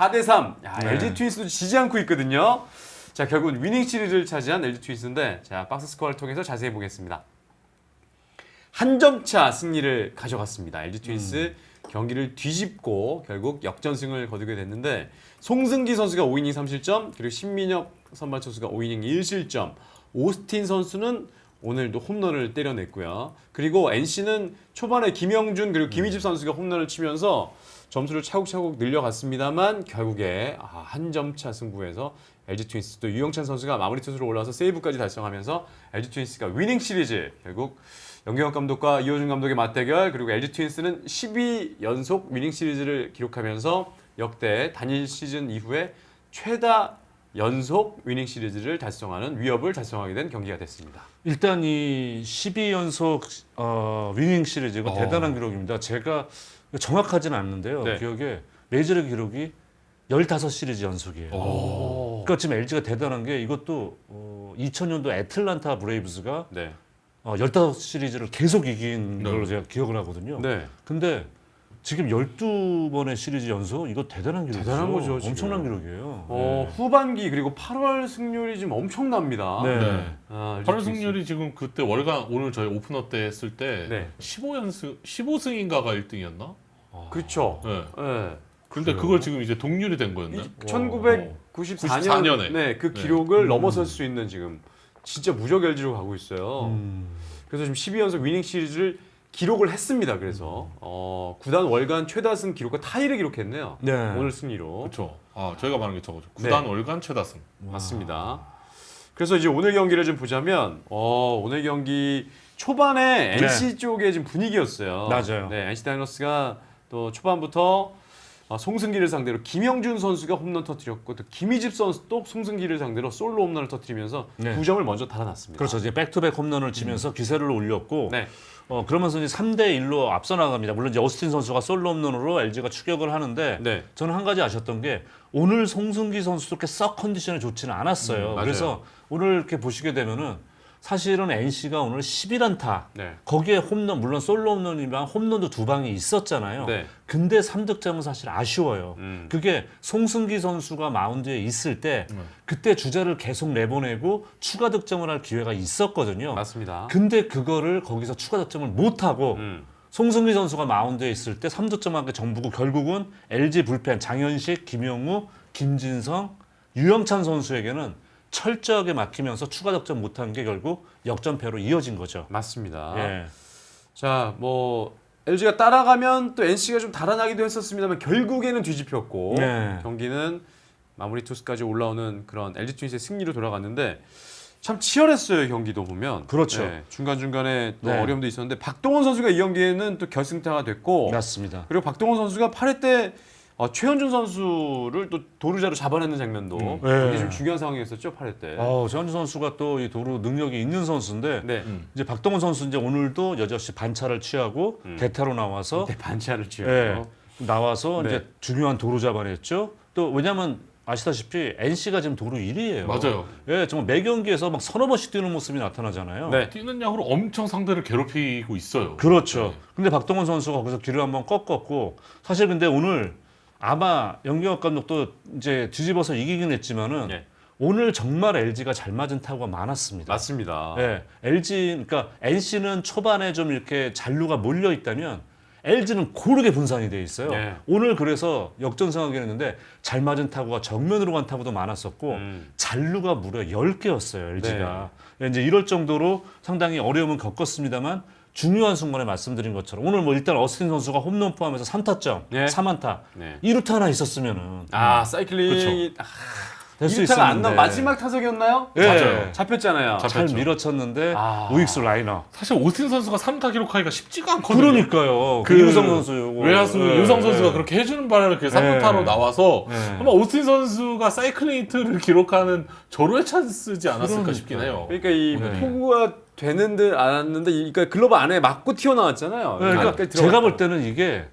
4대 3. 야, 네. LG 트윈스도 지지 않고 있거든요. 자, 결국 위닝 시리즈를 차지한 LG 트윈스인데 자, 박스 스코어를 통해서 자세히 보겠습니다. 한 점 차 승리를 가져갔습니다. LG 트윈스 경기를 뒤집고 결국 역전승을 거두게 됐는데 송승기 선수가 5이닝 3실점, 그리고 신민혁 선발 투수가 5이닝 1실점, 오스틴 선수는 오늘도 홈런을 때려냈고요. 그리고 NC는 초반에 김영준 그리고 김희집 선수가 홈런을 치면서 점수를 차곡차곡 늘려갔습니다만 결국에 아, 한 점 차 승부에서 LG 트윈스 또 유영찬 선수가 마무리 투수로 올라와서 세이브까지 달성하면서 LG 트윈스가 위닝 시리즈 결국 영경혁 감독과 이호준 감독의 맞대결 그리고 LG 트윈스는 12연속 위닝 시리즈를 기록하면서 역대 단일 시즌 이후에 최다 연속 위닝 시리즈를 달성하는 위협을 달성하게 된 경기가 됐습니다. 일단 이 12연속 어, 위닝 시리즈 이거 어. 대단한 기록입니다. 제가 정확하지는 않는데요. 네. 기억에 메이저리그 기록이 15 시리즈 연속이에요. 오. 그러니까 지금 LG가 대단한 게 이것도 어, 2000년도 애틀란타 브레이브스가 네. 어, 15 시리즈를 계속 이긴 네. 걸로 제가 기억을 하거든요. 네. 근데 지금 12번의 시리즈 연속 이거 대단한 기록이죠. 대단한 거죠, 지금. 엄청난 기록이에요. 어, 후반기 그리고 8월 승률이 지금 엄청납니다. 네. 네. 아, LG 8월 트윈스. 승률이 지금 그때 월간 오늘 저희 오프너 때 했을 때 네. 15연승 15승인가가 1등이었나? 그렇죠. 네. 네. 근데 그걸 지금 이제 동률이 된 거였네. 1994년 94 년에. 네, 그 네. 기록을 넘어설 수 있는 지금 진짜 무적 LG로 가고 있어요. 음. 그래서 지금 12연속 위닝 시리즈를 기록을 했습니다. 그래서 어, 구단 월간 최다승 기록과 타이를 기록했네요. 네. 오늘 승리로 그렇죠. 아 저희가 말한 게 저거죠. 구단 네. 월간 최다승. 맞습니다. 그래서 이제 오늘 경기를 좀 보자면 어, 오늘 경기 초반에 네. NC 쪽의 지금 분위기였어요. 맞아요. 네, NC 다이너스가 또 초반부터 어, 송승기를 상대로 김영준 선수가 홈런 터뜨렸고 또 김희집 선수도 송승기를 상대로 솔로 홈런을 터뜨리면서 네. 두 점을 먼저 달아났습니다. 그렇죠. 이제 백투백 홈런을 치면서 기세를 올렸고 네. 어, 그러면서 이제 3대 1로 앞서 나갑니다. 물론 이제 어스틴 선수가 솔로 홈런으로 LG가 추격을 하는데 네. 저는 한 가지 아셨던 게 오늘 송승기 선수도 그렇게 썩 컨디션이 좋지는 않았어요. 음. 그래서 오늘 이렇게 보시게 되면은 사실은 NC가 오늘 11안타 네. 거기에 홈런 물론 솔로 홈런이지만 홈런도 두 방이 있었잖아요. 네. 근데 3득점은 사실 아쉬워요. 음. 그게 송승기 선수가 마운드에 있을 때 네. 그때 주자를 계속 내보내고 추가 득점을 할 기회가 있었거든요. 맞습니다. 근데 그거를 거기서 추가 득점을 못 하고 음. 송승기 선수가 마운드에 있을 때 3득점하게 정부고 결국은 LG 불펜 장현식, 김영우, 김진성, 유영찬 선수에게는 철저하게 막히면서 추가 득점 못한 게 결국 역전패로 이어진 거죠. 맞습니다. 예. 자, 뭐 LG가 따라가면 또 NC가 좀 달아나기도 했었습니다만 결국에는 뒤집혔고 네. 경기는 마무리 투수까지 올라오는 그런 LG 트윈스의 승리로 돌아갔는데 참 치열했어요 경기도 보면 그렇죠. 중간 중간에 또 네. 어려움도 있었는데 박동원 선수가 이 경기에는 또 결승타가 됐고 맞습니다. 그리고 박동원 선수가 8회 때 어, 최현준 선수를 또 도루자로 잡아내는 장면도 음. 굉장히 네. 좀 중요한 상황이었었죠 8회 때. 어, 전주 선수가 또 이 도루 능력이 있는 선수인데 네. 음. 이제 박동원 선수 이제 오늘도 여전히 반차를 취하고 음. 대타로 나와서 네, 반차를 치고 예, 나와서 네. 이제 중요한 도루 잡아냈죠. 또 왜냐하면 아시다시피 NC가 지금 도루 1위예요. 맞아요. 예, 정말 매 경기에서 막 서너 번씩 뛰는 모습이 나타나잖아요. 네. 뛰는 양으로 엄청 상대를 괴롭히고 있어요. 그렇죠. 네. 근데 박동원 선수가 거기서 길을 한번 꺾었고 사실 근데 오늘 아마 영경혁 감독도 이제 뒤집어서 이기긴 했지만은 네. 오늘 정말 LG가 잘 맞은 타구가 많았습니다. 맞습니다. 예, LG 그러니까 NC는 초반에 좀 이렇게 잔루가 몰려 있다면 LG는 고르게 분산이 돼 있어요. 네. 오늘 그래서 역전승하긴 했는데 잘 맞은 타구가 정면으로 간 타구도 많았었고 음. 잔루가 무려 10개였어요, LG가. 이제 이럴 정도로 상당히 어려움은 겪었습니다만 중요한 순간에 말씀드린 것처럼 오늘 뭐 일단 어스틴 선수가 홈런 포함해서 3타점, 네. 3안타. 네. 2루타 하나 있었으면은 아 사이클링이 아, 될수 이루타가 안 나. 있었는데. 마지막 타석이었나요? 예. 맞아요. 잡혔잖아요. 잘 잡혔죠. 밀어쳤는데 아. 우익수 라이너. 사실 오스틴 선수가 3타 기록하기가 쉽지가 않거든요. 그러니까요. 그 그 유성 선수. 외야수 예, 유성 선수가 예. 그렇게 해주는 바람에 그 3루타로 예. 나와서 예. 아마 오스틴 선수가 사이클링 히트를 기록하는 절호의 찬스지 않았을까 그러니까요. 싶긴 해요. 그러니까 이 네. 포구가 되는 듯안 왔는데 이- 그러니까 글러브 안에 맞고 튀어나왔잖아요. 네, 그러니까 제가. 볼 때는 이게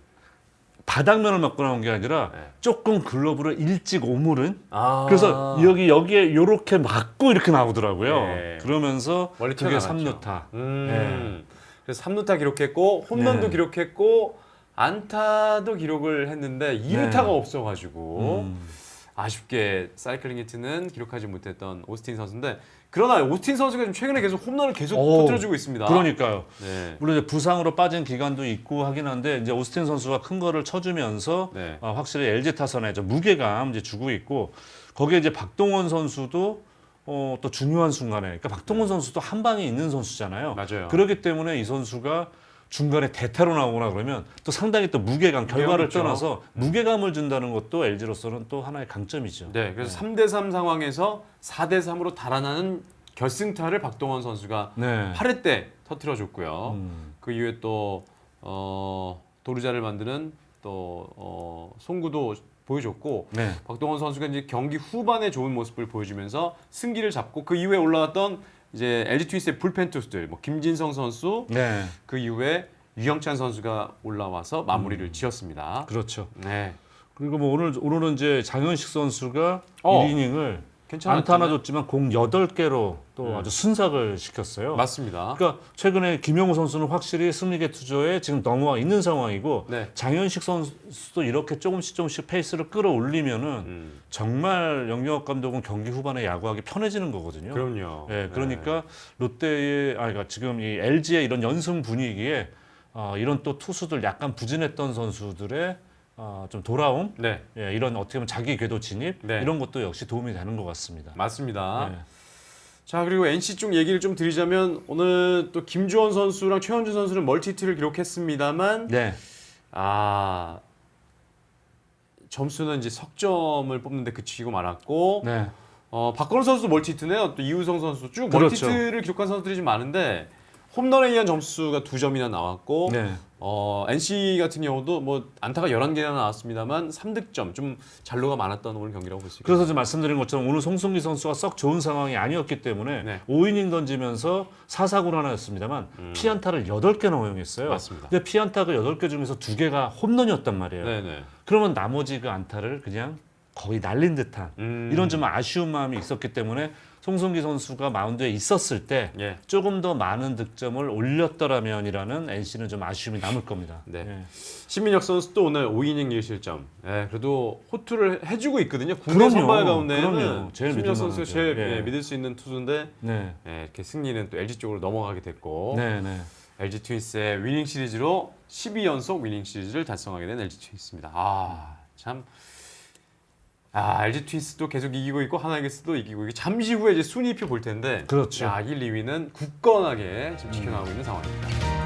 바닥면을 맞고 나온 게 아니라 네. 조금 글러브를 일찍 오므른 아. 그래서 여기 여기에 요렇게 맞고 이렇게 나오더라고요. 네. 그러면서 멀리 그게 튀어나갔죠. 3루타. 음. 그래서 3루타 기록했고 홈런도 네. 기록했고 안타도 기록을 했는데 2루타가 네. 없어가지고 음. 아쉽게 사이클링 히트는 기록하지 못했던 오스틴 선수인데 그러나 오스틴 선수가 지금 최근에 계속 홈런을 계속 오, 터뜨려주고 있습니다. 그러니까요. 네. 물론 이제 부상으로 빠진 기간도 있고 하긴 한데 이제 오스틴 선수가 큰 거를 쳐주면서 네. 어, 확실히 LG 타선에 좀 무게감 이제 주고 있고 거기에 이제 박동원 선수도 어, 또 중요한 순간에 그러니까 박동원 선수도 한 방에 있는 선수잖아요. 네. 맞아요. 그렇기 때문에 이 선수가 중간에 대타로 나오거나 그러면 또 상당히 또 무게감 결과를 있죠. 떠나서 무게감을 준다는 것도 LG로서는 또 하나의 강점이죠. 네, 그래서 3대 3 상황에서 4대 3으로 달아나는 결승타를 박동원 선수가 네. 8회 때 터뜨려줬고요. 음. 그 이후에 또 어, 도루자를 만드는 또 어, 송구도 보여줬고 네. 박동원 선수가 이제 경기 후반에 좋은 모습을 보여주면서 승기를 잡고 그 이후에 올라왔던 이제 LG 트윈스의 불펜 투수들 뭐 김진성 선수 네. 그 이후에 유영찬 선수가 올라와서 마무리를 지었습니다. 그렇죠. 네. 그리고 뭐 오늘 오늘은 이제 장현식 선수가 어. 1이닝을 괜찮았죠? 안타 하나 줬지만 공 8개로 또 음. 아주 순삭을 시켰어요. 맞습니다. 그러니까 최근에 김영우 선수는 확실히 승리계 투조에 지금 넘어와 있는 상황이고 네. 장현식 선수도 이렇게 조금씩 조금씩 페이스를 끌어올리면은 음, 정말 영역 감독은 경기 후반에 야구하기 편해지는 거거든요. 그럼요. 예, 그러니까 롯데의 아 그러니까 지금 이 LG의 이런 연승 분위기에 어, 이런 또 투수들 약간 부진했던 선수들의 어, 좀 돌아옴, 네, 예, 이런 어떻게 보면 자기 궤도 진입 네. 이런 것도 역시 도움이 되는 것 같습니다. 맞습니다. 네. 자 그리고 NC 쪽 얘기를 좀 드리자면 오늘 또 김주원 선수랑 최현준 선수는 멀티히트를 기록했습니다만 네. 아 점수는 이제 석점을 뽑는데 그치고 말았고 네. 어, 박건우 선수도 멀티히트네요. 또 이우성 선수 쭉 그렇죠. 멀티히트를 기록한 선수들이 좀 많은데 홈런에 의한 점수가 두 점이나 나왔고 네. 어, NC 같은 경우도 뭐 안타가 11개나 나왔습니다만 3득점 좀 잔로가 많았던 오늘 경기라고 볼 수 있겠습니다. 그래서 지금 말씀드린 것처럼 오늘 송승기 선수가 썩 좋은 상황이 아니었기 때문에 네. 5이닝 던지면서 4사구를 하나였습니다만 피안타를 8개나 허용했어요. 음. 맞습니다. 근데 피안타가 8개 중에서 2개가 홈런이었단 말이에요. 네네. 그러면 나머지 그 안타를 그냥 거의 날린 듯한 음. 이런 좀 아쉬운 마음이 있었기 때문에 송승기 선수가 마운드에 있었을 때 예. 조금 더 많은 득점을 올렸더라면이라는 NC는 좀 아쉬움이 남을 겁니다. 네. 예. 신민혁 선수도 오늘 5이닝 1실점. 예, 그래도 호투를 해주고 있거든요. 국내. 선발 가운데는 신민혁 선수가 믿을만하죠. 제일 예. 예, 믿을 수 있는 투수인데 네. 예, 이렇게 승리는 또 LG 쪽으로 넘어가게 됐고 네, 네. LG 트윈스의 위닝 시리즈로 12연속 위닝 시리즈를 달성하게 된 LG 트윈스입니다. 아, 참. 아, LG 트윈스도 계속 이기고 있고 하나이글스도 이기고 있고 잠시 후에 이제 순위표 볼 텐데 그렇죠. 야, 1, 2위는 굳건하게 지금 지켜나가고 있는 상황입니다.